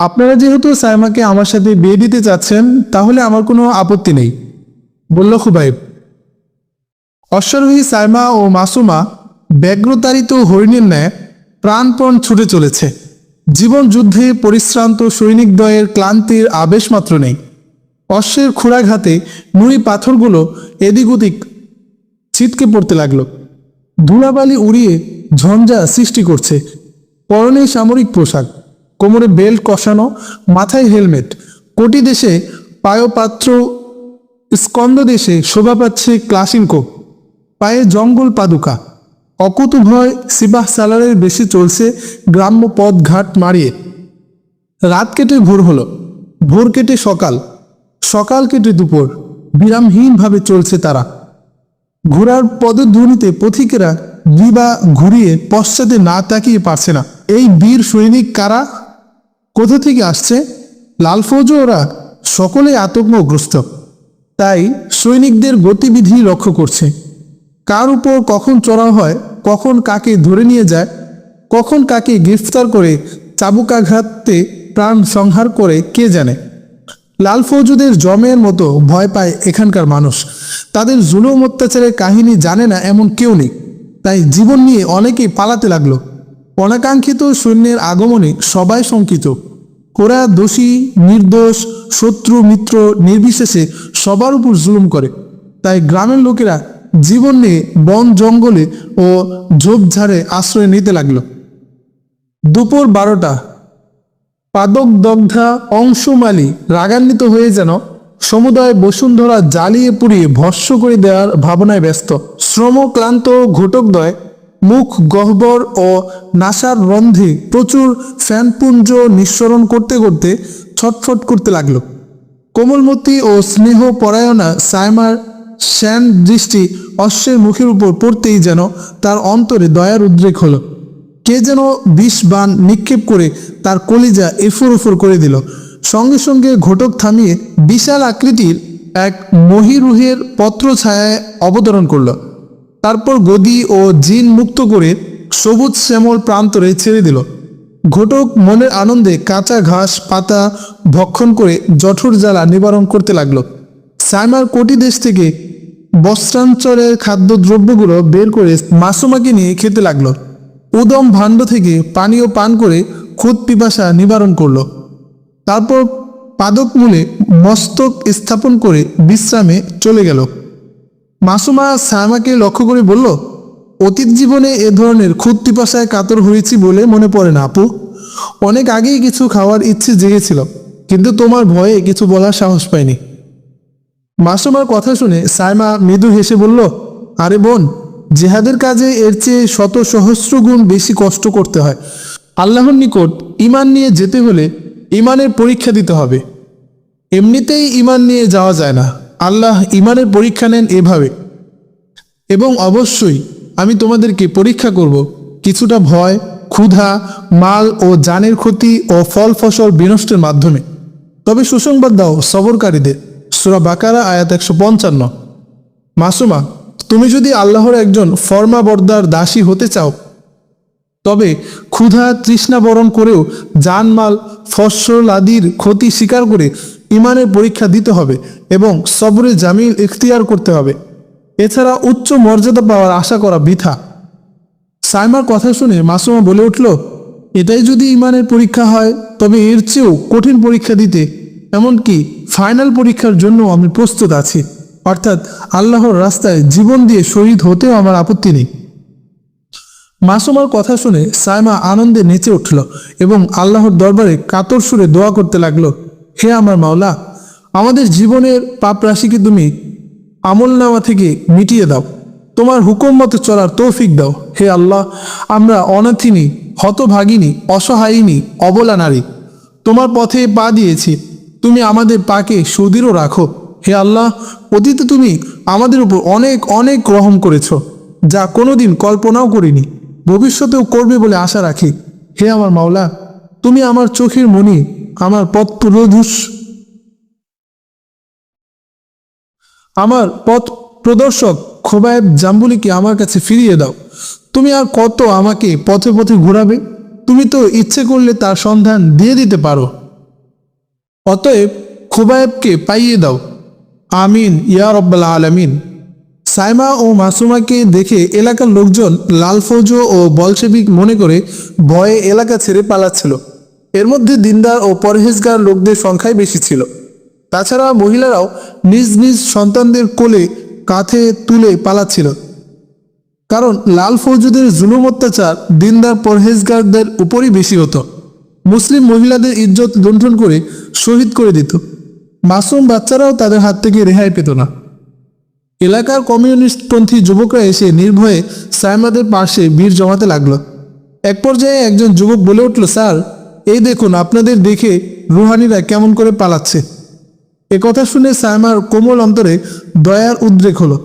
আপনারা যেহেতু সাইমাকে আমার সাথে বিয়ে দিতে চাচ্ছেন, তাহলে আমার কোনো আপত্তি নেই। বলল খুবাইব। অশ্বারোহী সাইমা ও মাসুমা ব্যগ্রতাড়িত হরিণের ন্যায় প্রাণপণ ছুটে চলেছে। জীবন যুদ্ধে পরিশ্রান্ত সৈনিকদ্বয়ের ক্লান্তির আবেশ মাত্র নেই। অশ্বের খোড়াঘাতে নুড়ি পাথরগুলো এদিক ওদিক ছিটকে পড়তে লাগল। ধুলাবালি উড়িয়ে ঝঞ্ঝা সৃষ্টি করছে। পরনে সামরিক পোশাক। কোমরে বেল্ট কষানো, মাথায় হেলমেট। কোটি দেশে পায়পাত্র স্কন্দ দেশে শোভা পাচ্ছে ক্লাসিনকো পায়ে জঙ্গল পাদুকা। অকুত ভয় সিবাহ সালারের বেশি চলছে গ্রাম্য পথ ঘাট মারিয়ে। রাত কেটে ভোর হলো। ভোর কেটে সকাল। সকাল কেটে দুপুর। বিরামহীনভাবে চলছে তারা। ঘোড়ার পদধ্বনিতে পথিকেরা গ্রীবা ঘুরিয়ে পশ্চাতে না তাকিয়ে পারছে না। এই বীর সৈনিক কারা? কোথা থেকে আসছে? লাল ফৌজ ওরা সকলে আতঙ্কগ্রস্ত। তাই সৈনিকদের গতিবিধি লক্ষ্য করছে। কার উপর কখন চড়াও হয়, কখন কাকে ধরে নিয়ে যায়, কখন কাকে গ্রেফতার করে চাবুকাঘাতে প্রাণ সংহার করে কে জানে। লাল ফৌজুদের জমের মতো ভয় পায় এখানকার মানুষ। তাদের জুলুম অত্যাচারের কাহিনী জানে না এমন কেউ নেই। তাই জীবন নিয়ে অনেকেই পালাতে লাগল। অনাকাঙ্ক্ষিত সৈন্যের আগমনে সবাই শঙ্কিত। ওরা দোষী, নির্দোষ, শত্রু, মিত্র, নির্বিশেষে সবার উপর জুলুম করে। তাই গ্রামের লোকেরা জীবন নিয়ে বন জঙ্গলে ও ঝোপঝাড়ে আশ্রয় নিতে লাগল। দুপুর বারোটা পাদক দগ্ধা অংশুমালি রাগান্বিত হয়ে যেন সমুদায় বসুন্ধরা জ্বালিয়ে পুড়িয়ে ভস্য করে দেওয়ার ভাবনায় ব্যস্ত। শ্রমক্লান্ত ঘটকদ্বয় মুখ গহ্বর ও নাসার রন্ধে প্রচুর ফ্যানপুঞ্জ নিঃসরণ করতে করতে ছটফট করতে লাগল। কোমলমতি ও স্নেহ পরায়ণা সাইমার শ্যান দৃষ্টি অশ্বের মুখের উপর পড়তেই যেন তার অন্তরে দয়ার উদ্রেক হলো। কে যেন বিষ বান নিক্ষেপ করে তার কলিজা এফুর উফুর করে দিল। সঙ্গে সঙ্গে ঘটক থামিয়ে বিশাল আকৃতির এক মহিরুহের পত্র ছায়ায় অবতরণ করল। তারপর গদি ও জিন মুক্ত করে সবুজ শ্যামল প্রান্তরে ছেড়ে দিল। ঘটক মনের আনন্দে কাঁচা ঘাস, পাতা ভক্ষণ করে জঠর জ্বালা নিবারণ করতে লাগল। সাইমার কোটি দেশ থেকে বস্ত্রাঞ্চলের খাদ্যদ্রব্যগুলো বের করে মাসুমাকে নিয়ে খেতে লাগল। উদম ভাণ্ড থেকে পানীয় পান করে খুদ পিপাসা নিবারণ করল। তারপর পাদক মূলে মস্তক স্থাপন করে বিশ্রামে চলে গেল। মাসুমা সায়মাকে লক্ষ্য করে বলল, অতীত জীবনে এ ধরনের খুদ পিপাসায় কাতর হয়েছি বলে মনে পড়ে না, আপু। অনেক আগেই কিছু খাওয়ার ইচ্ছে জেগেছিল, কিন্তু তোমার ভয়ে কিছু বলার সাহস পাইনি। মাসুমার কথা শুনে সাইমা মৃদু হেসে বলল, আরে বোন, জেহাদের কাজে এর চেয়ে শত সহস্র গুণ বেশি কষ্ট করতে হয়। আল্লাহর নিকট ইমান নিয়ে যেতে হলে ইমানের পরীক্ষা দিতে হবে। এমনিতেই ইমান নিয়ে যাওয়া যায় না। আল্লাহ ইমানের পরীক্ষা নেন এভাবে। এবং অবশ্যই আমি তোমাদেরকে পরীক্ষা করব কিছুটা ভয়, ক্ষুধা, মাল ও জানের ক্ষতি ও ফল ফসল বিনষ্টের মাধ্যমে। তবে সুসংবাদ দাও সবরকারীদের। সুরা বাকারা, আয়াত একশো পঞ্চান্ন। মাসুমা, তুমি যদি আল্লাহর একজন ফর্মাবর্দার দাসী হতে চাও, তবে ক্ষুধা তৃষ্ণাবরণ করেও জানমাল ফসল আদির ক্ষতি স্বীকার করে ইমানের পরীক্ষা দিতে হবে এবং সবরে জামিল ইখতিয়ার করতে হবে। এছাড়া উচ্চ মর্যাদা পাওয়ার আশা করা বৃথা। সাইমার কথা শুনে মাসুমা বলে উঠল, এটাই যদি ইমানের পরীক্ষা হয়, তবে এর চেয়েও কঠিন পরীক্ষা দিতে। এমনকি ফাইনাল পরীক্ষার জন্য আমি প্রস্তুত আছি। অর্থাৎ আল্লাহর রাস্তায় জীবন দিয়ে শহীদ হতেও আমার আপত্তি নেই। মাসুমার কথা শুনে সাইমা আনন্দে নেচে উঠল এবং আল্লাহর দরবারে কাতর সুরে দোয়া করতে লাগল হে আমার মাওলা, আমাদের জীবনের পাপ রাশিকে তুমি আমল নামা থেকে মিটিয়ে দাও। তোমার হুকুম মতো চলার তৌফিক দাও। হে আল্লাহ, আমরা অনাথিনী, হতভাগিনী, অসহায়িনী, অবলা নারী, তোমার পথে পা দিয়েছি। তুমি আমাদের পাকে সুদৃঢ় রাখো। হে আল্লাহ, অতীতে তুমি আমাদের উপর অনেক অনেক রহম করেছ, যা কোনোদিন কল্পনাও করিনি। ভবিষ্যতেও করবে বলে আশা রাখি। হে আমার মাওলা, তুমি আমার চোখের মণি আমার পথ প্রদূষ আমার পথ প্রদর্শক খোবায়েব জাম্বুলিকে আমার কাছে ফিরিয়ে দাও। তুমি আর কত আমাকে পথে পথে ঘোরাবে? তুমি তো ইচ্ছে করলে তার সন্ধান দিয়ে দিতে পারো। অতএব খুবায়েবকে পাইয়ে দাও। আমিন, ইয়া রব্বাল আলামিন। সাইমা ও মাসুমাকে দেখে এলাকার লোকজন লাল ফৌজ ও বলশেবিক মনে করে ভয়ে এলাকা ছেড়ে পালাচ্ছিল। এর মধ্যে দিনদার ও পরহেজগার লোকদের সংখ্যাই বেশি ছিল। তাছাড়া মহিলারাও নিজ নিজ সন্তানদের কোলে কাঁধে তুলে পালাচ্ছিল। কারণ লাল ফৌজদের জুলুম অত্যাচার দিনদার পরহেজগারদের উপরই বেশি হতো। মুসলিম মহিলাদের ইজ্জত লুণ্ঠন করে শহীদ করে দিত। মাসুম বাচ্চারাও তাদের হাত থেকে রেহাই পেত না। এলাকার কমিউনিস্টপন্থী যুবকরা এসে নির্ভয়ে সাইমাদের পাশে ভিড় জমাতে লাগল। এক পর্যায়ে একজন যুবক বলে উঠল, স্যার এই দেখুন, আপনাদের দেখে রুহানিরা কেমন করে পালাচ্ছে। এ কথা শুনে সাইমার কোমল অন্তরে দয়ার উদ্রেক হলো।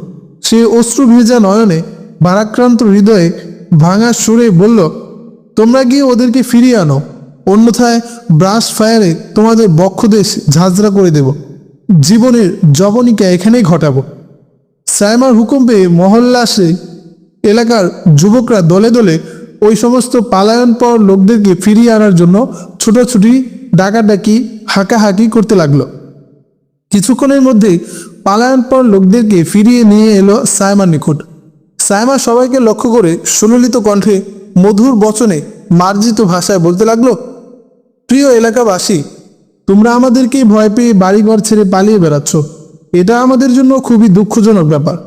সে অশ্রু ভেজা নয়নে ভারাক্রান্ত হৃদয়ে ভাঙা সুরে বলল, তোমরা গিয়ে ওদেরকে ফিরিয়ে আনো। অন্যথায় ব্রাশ ফায়ারে তোমাদের বক্ষদেশ ঝাঁঝরা করে দেব। জীবনের জবনিকা এখানেই ঘটাবো। সাইমার হুকুম পেয়ে মহল্লাসে এলাকার যুবকরা দলে দলে ওই সমস্ত পালায়নপর লোকদেরকে ফিরিয়ে আনার জন্য ছোটাছুটি, ডাকাডাকি, হাঁকাহাঁকি করতে লাগল। কিছুক্ষণের মধ্যেই পালায়নপর লোকদেরকে ফিরিয়ে নিয়ে এলো সায়মার নিকট। সায়মা সবাইকে লক্ষ্য করে সুললিত কণ্ঠে মধুর বচনে মার্জিত ভাষায় বলতে লাগল, প্রিয় এলাকাবাসী, তোমরা আমাদেরকে ভয় পেয়ে বাড়িঘর ছেড়ে পালিয়ে বেড়াচ্ছ। এটা আমাদের জন্য খুবই দুঃখজনক ব্যাপার।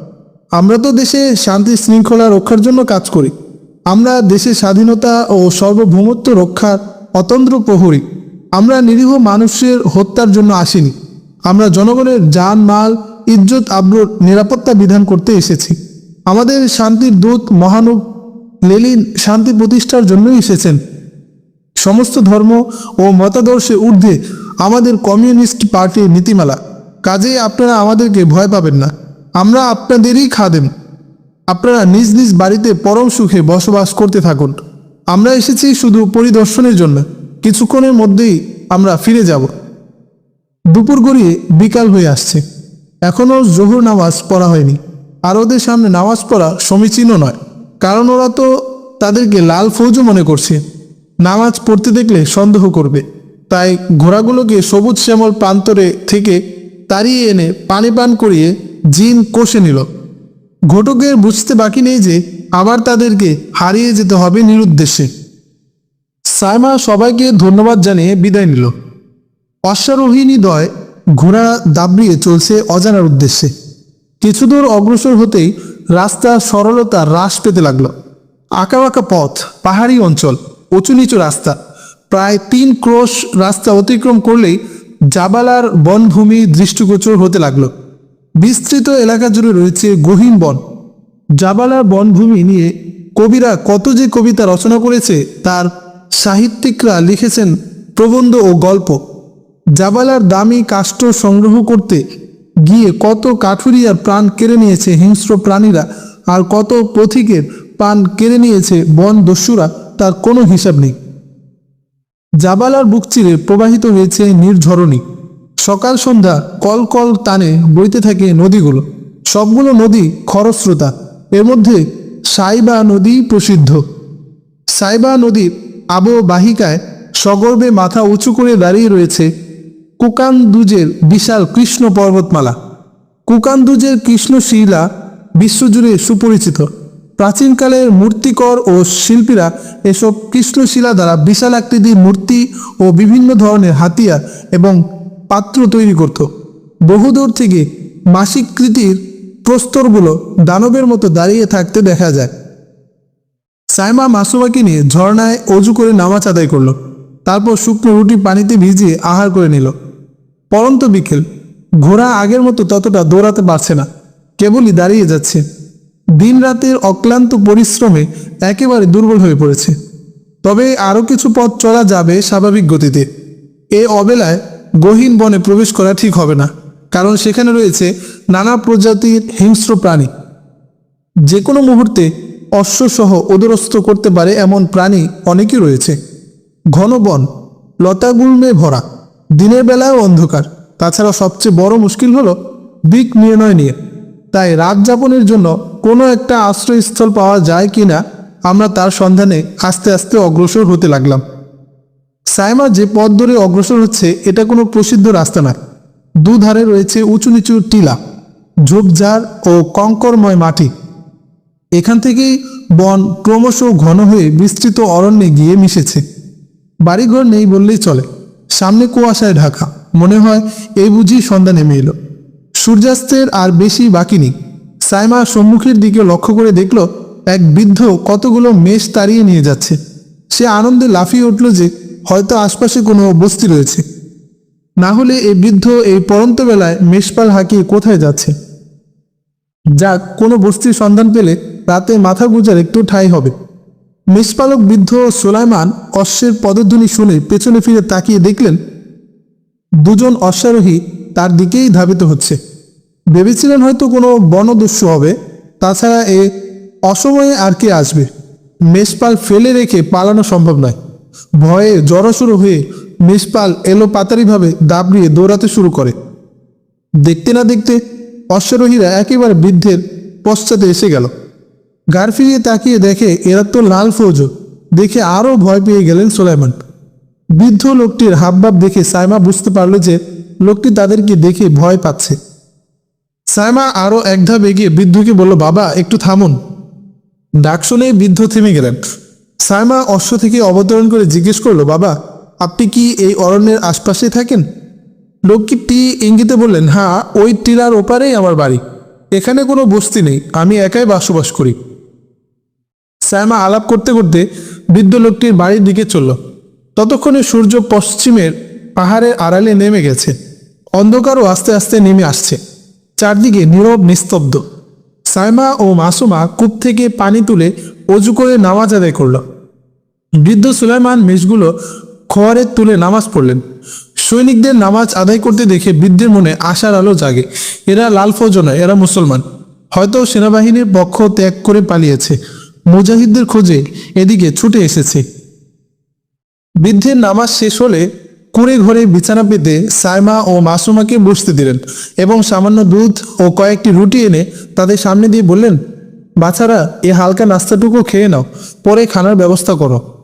আমরা তো দেশে শান্তি শৃঙ্খলা রক্ষার জন্য কাজ করি। আমরা দেশের স্বাধীনতা ও সার্বভৌমত্ব রক্ষার অতন্ত্র প্রহরী। আমরা নিরীহ মানুষের হত্যার জন্য আসিনি। আমরা জনগণের যান মাল ইজ্জত, আব্রোর নিরাপত্তা বিধান করতে এসেছি। আমাদের শান্তির দূত মহানব লেলিন শান্তি প্রতিষ্ঠার জন্যই এসেছেন। সমস্ত ধর্ম ও মতাদর্শে ঊর্ধ্বে আমাদের কমিউনিস্ট পার্টির নীতিমালা। কাজেই আপনারা আমাদেরকে ভয় পাবেন না। আমরা আপনাদেরই খাদেম। আপনারা নিজ নিজ বাড়িতে পরম সুখে বসবাস করতে থাকুন। আমরা এসেছি শুধু পরিদর্শনের জন্য। কিছুক্ষণের মধ্যেই আমরা ফিরে যাব। দুপুর গড়িয়ে বিকাল হয়ে আসছে। এখনও জোহর নামাজ পড়া হয়নি। আর ওদের সামনে নামাজ পড়া সমীচীনও নয়। কারণ ওরা তো তাদেরকে লাল ফৌজও মনে করছে। নামাজ পড়তে দেখলে সন্দেহ করবে। তাই ঘোড়াগুলোকে সবুজ শ্যামল প্রান্তরে থেকে তাড়িয়ে এনে পানি পান করিয়ে জিন কষে নিল। ঘটকের বুঝতে বাকি নেই যে আবার তাদেরকে হারিয়ে যেতে হবে নিরুদ্দেশ্যে সাইমা সবাইকে ধন্যবাদ জানিয়ে বিদায় নিল। অশ্বারোহিণী দয় ঘোড়া দাবড়িয়ে চলছে অজানার উদ্দেশ্যে। কিছুদূর অগ্রসর হতেই রাস্তা সরলতা হ্রাস পেতে লাগল। আঁকাবাঁকা পথ, পাহাড়ি অঞ্চল, উঁচু নিচু রাস্তা, প্রায় তিন ক্রোশ রাস্তা অতিক্রম করলেই জাবালার বনভূমি দৃষ্টিগোচর হতে লাগল। বিস্তৃত এলাকা জুড়ে রয়েছে গহীন বন। জাবালার বনভূমি নিয়ে কবিরা কত যে কবিতা রচনা করেছে, তার সাহিত্যিকরা লিখেছেন প্রবন্ধ ও গল্প। জাবালার দামি কাষ্ঠ সংগ্রহ করতে গিয়ে কত কাঠুরিয়ার প্রাণ কেড়ে নিয়েছে হিংস্র প্রাণীরা, আর কত পথিকের প্রাণ কেড়ে নিয়েছে বন দস্যুরা, তার কোনো হিসাব নেই। জাবালার বুক চিরে প্রবাহিত হয়েছে নির্ঝরণী। সকাল সন্ধ্যা কল কল টানে বইতে থাকে নদীগুলো। সবগুলো নদী খরস্রোতা। এর মধ্যে সাইবা নদী প্রসিদ্ধ। সাইবা নদীর আবহবাহিকায় সগর্বে মাথা উঁচু করে দাঁড়িয়ে রয়েছে কুকানদুজের বিশাল কৃষ্ণ পর্বতমালা। কুকানদুজের কৃষ্ণশিলা বিশ্বজুড়ে সুপরিচিত। প্রাচীনকালের মূর্তিকর ও শিল্পীরা এসব কৃষ্ণশিলা দ্বারা বিশাল আকৃতির মূর্তি ও বিভিন্ন ধরনের হাতিয়ার এবং পাত্র তৈরি করত। বহুদূর থেকে মাসিকৃতির প্রস্তরগুলো দানবের মতো দাঁড়িয়ে থাকতে দেখা যায়। সাইমা মাসুমাকে নিয়ে ঝর্ণায় অজু করে নামাজ আদায় করল। তারপর শুকনো রুটি পানিতে ভিজিয়ে আহার করে নিল। পরন্ত বিকেল। ঘোড়া আগের মতো ততটা দৌড়াতে পারছে না। কেবলই দাঁড়িয়ে যাচ্ছে। দিন রাতের অক্লান্ত পরিশ্রমে একেবারে দুর্বল হয়ে পড়েছে। তবে আরও কিছু পথ চলা যাবে স্বাভাবিক গতিতে। এ অবেলায় গহীন বনে প্রবেশ করা ঠিক হবে না, কারণ সেখানে রয়েছে নানা প্রজাতির হিংস্র প্রাণী। যে কোনো মুহূর্তে অশ্বসহ ওদরস্ত করতে পারে এমন প্রাণী অনেকই রয়েছে। ঘন বন, লতাগুল্মে ভরা, দিনের বেলায় অন্ধকার। তাছাড়া সবচেয়ে বড় মুশকিল হলো দিক নির্ণয় নিয়ে। তাই রাত যাপনের জন্য কোনো একটা আশ্রয়স্থল পাওয়া যায় কি না আমরা তার সন্ধানে আস্তে আস্তে অগ্রসর হতে লাগলাম। সাইমা যে পথ ধরে অগ্রসর হচ্ছে, এটা কোনো প্রসিদ্ধ রাস্তা নয় দুধারে রয়েছে উঁচু নিচু টিলা, ঝোপঝাড় ও কঙ্করময় মাটি। এখান থেকেই বন ক্রমশ ঘন হয়ে বিস্তৃত অরণ্যে গিয়ে মিশেছে। বাড়িঘর নেই বললেই চলে। সামনে কুয়াশায় ঢাকা। মনে হয় এই বুঝি সন্ধ্যা নেমে এলো। সূর্যাস্তের আর বেশি বাকি নেই। সাইমা সম্মুখের দিকে লক্ষ্য করে দেখল, এক বৃদ্ধ কতগুলো মেষ তাড়িয়ে নিয়ে যাচ্ছে। সে আনন্দে লাফিয়ে উঠল যে হয়তো আশপাশে কোনো বস্তি রয়েছে। না হলে এই বৃদ্ধ এই পরন্ত বেলায় মেষপাল হাঁকিয়ে কোথায় যাচ্ছে? যাক কোনো বস্তির সন্ধান পেলে রাতে মাথা গুজার একটু ঠাঁই হবে। মেষপালক বৃদ্ধ সোলাইমান অশ্বের পদধ্বনি শুনে পেছনে ফিরে তাকিয়ে দেখলেন, দুজন অশ্বারোহী তার দিকেই ধাবিত হচ্ছে। ভেবেছিলেন হয়তো কোনো বনদস্যু হবে, তাছাড়া এ অসময়ে আর কে আসবে? মেষপাল ফেলে রেখে পালানো সম্ভব নয়। ভয়ে জড়সড়ো হয়ে মেষপাল এলো পাতারিভাবে দাবড়িয়ে দৌড়াতে শুরু করে। দেখতে না দেখতে অশ্বারোহীরা একেবারে বৃদ্ধের পশ্চাতে এসে গেল। গার ফিরিয়ে তাকিয়ে দেখে এরা তো লাল ফৌজ, দেখে আরও ভয় পেয়ে গেলেন সোলাইমান। বৃদ্ধ লোকটির হাবভাব দেখে সাইমা বুঝতে পারল যে লোকটি তাদেরকে দেখে ভয় পাচ্ছে। সাইমা আরও এক ধাপ এগিয়ে বৃদ্ধকে বলল, বাবা, একটু থামুন। ডাক শুনে বৃদ্ধ থেমে গেলেন। সাইমা অশ্ব থেকে অবতরণ করে জিজ্ঞেস করল, বাবা, আপনি কি এই অরণ্যের আশপাশে থাকেন? লোকটি ইঙ্গিতে বললেন হ্যাঁ ওই টিলার ওপারেই আমার বাড়ি। এখানে কোনো বস্তি নেই, আমি একাই বসবাস করি। সাইমা আলাপ করতে করতে বৃদ্ধ লোকটির বাড়ির দিকে চলল। ততক্ষণে সূর্য পশ্চিমের পাহাড়ের আড়ালে নেমে গেছে। অন্ধকারও আস্তে আস্তে নেমে আসছে। চারদিকে নীরব, নিস্তব্ধ। সাইমা ও মাসুমা কূপ থেকে পানি তুলে অজু করে নামাজ আদায় করল। বৃদ্ধ সুলাইমান মেষগুলো খোয়ারে তুলে নামাজ পড়লেন। সৈনিকদের নামাজ আদায় করতে দেখে বৃদ্ধের মনে আশার আলো জাগে। এরা লাল ফৌজ নয়, এরা মুসলমান। হয়তো সেনাবাহিনীর পক্ষ ত্যাগ করে পালিয়েছে। মুজাহিদদের খোঁজে এদিকে ছুটে এসেছে। বৃদ্ধের নামাজ শেষ হলে কুড়ে ঘরে বিছানা পেতে সাইমা ও মাসুমাকে বসতে দিলেন এবং সামান্য দুধ ও কয়েকটি রুটি এনে তাদের সামনে দিয়ে বললেন বাছারা এ হালকা নাস্তাটুকু খেয়ে নাও, পরে খানার ব্যবস্থা করো।